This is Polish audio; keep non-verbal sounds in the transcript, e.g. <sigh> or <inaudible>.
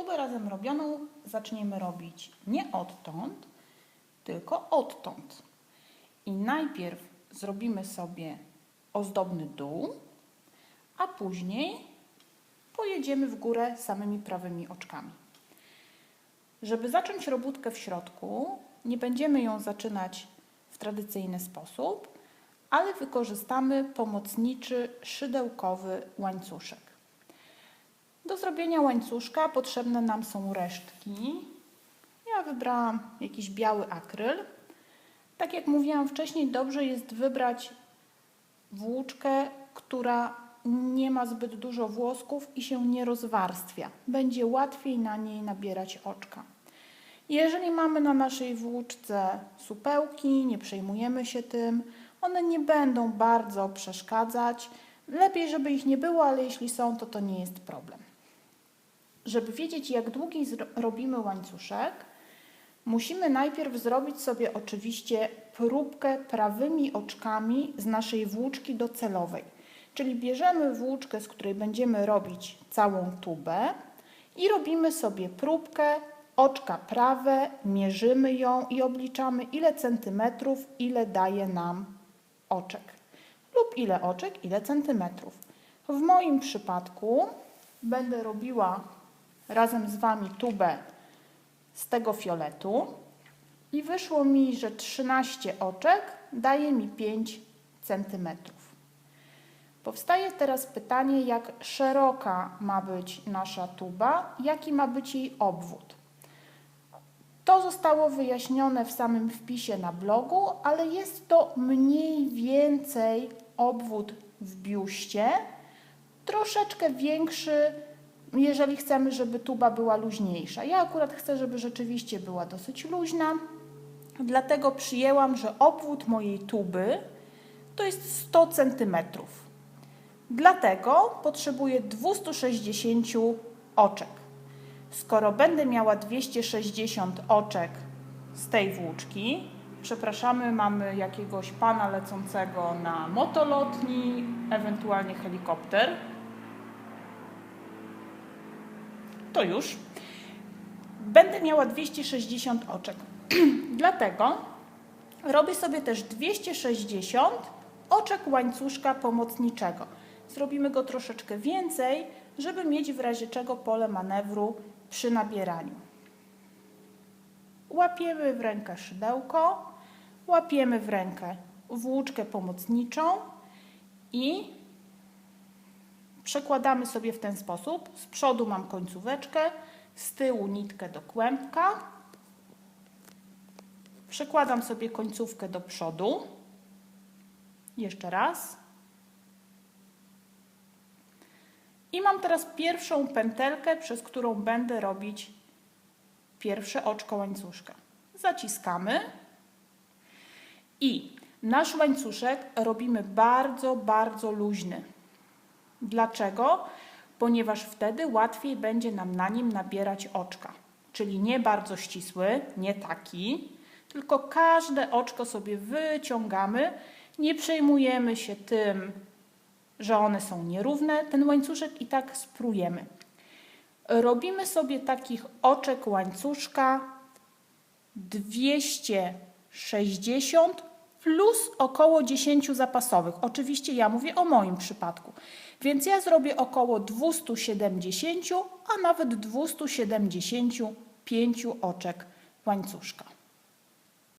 Tubę razem robioną zaczniemy robić nie odtąd, tylko odtąd. I najpierw zrobimy sobie ozdobny dół, a później pojedziemy w górę samymi prawymi oczkami. Żeby zacząć robótkę w środku, nie będziemy ją zaczynać w tradycyjny sposób, ale wykorzystamy pomocniczy szydełkowy łańcuszek. Do zrobienia łańcuszka potrzebne nam są resztki. Ja wybrałam jakiś biały akryl. Tak jak mówiłam wcześniej, dobrze jest wybrać włóczkę, która nie ma zbyt dużo włosków i się nie rozwarstwia. Będzie łatwiej na niej nabierać oczka. Jeżeli mamy na naszej włóczce supełki, nie przejmujemy się tym, one nie będą bardzo przeszkadzać. Lepiej, żeby ich nie było, ale jeśli są, to to nie jest problem. Żeby wiedzieć, jak długi robimy łańcuszek, musimy najpierw zrobić sobie oczywiście próbkę prawymi oczkami z naszej włóczki docelowej. Czyli bierzemy włóczkę, z której będziemy robić całą tubę i robimy sobie próbkę oczka prawe, mierzymy ją i obliczamy ile centymetrów, ile daje nam oczek. Lub ile oczek, ile centymetrów. W moim przypadku będę robiła razem z Wami tubę z tego fioletu i wyszło mi, że 13 oczek daje mi 5 centymetrów. Powstaje teraz pytanie, jak szeroka ma być nasza tuba, jaki ma być jej obwód. To zostało wyjaśnione w samym wpisie na blogu, ale jest to mniej więcej obwód w biuście, troszeczkę większy, jeżeli chcemy, żeby tuba była luźniejsza. Ja akurat chcę, żeby rzeczywiście była dosyć luźna, dlatego przyjęłam, że obwód mojej tuby to jest 100 cm. Dlatego potrzebuję 260 oczek. Skoro będę miała 260 oczek z tej włóczki, przepraszamy, mamy jakiegoś pana lecącego na motolotni, ewentualnie helikopter, to już będę miała 260 oczek. <clears throat> Dlatego robię sobie też 260 oczek łańcuszka pomocniczego. Zrobimy go troszeczkę więcej, żeby mieć w razie czego pole manewru przy nabieraniu. Łapiemy w rękę szydełko, łapiemy w rękę włóczkę pomocniczą i przekładamy sobie w ten sposób. Z przodu mam końcóweczkę, z tyłu nitkę do kłębka. Przekładam sobie końcówkę do przodu. Jeszcze raz. I mam teraz pierwszą pętelkę, przez którą będę robić pierwsze oczko łańcuszka. Zaciskamy i nasz łańcuszek robimy bardzo, bardzo luźny. Dlaczego? Ponieważ wtedy łatwiej będzie nam na nim nabierać oczka. Czyli nie bardzo ścisły, nie taki, tylko każde oczko sobie wyciągamy. Nie przejmujemy się tym, że one są nierówne. Ten łańcuszek i tak sprujemy. Robimy sobie takich oczek łańcuszka 260 plus około 10 zapasowych. Oczywiście ja mówię o moim przypadku. Więc ja zrobię około 270, a nawet 275 oczek łańcuszka.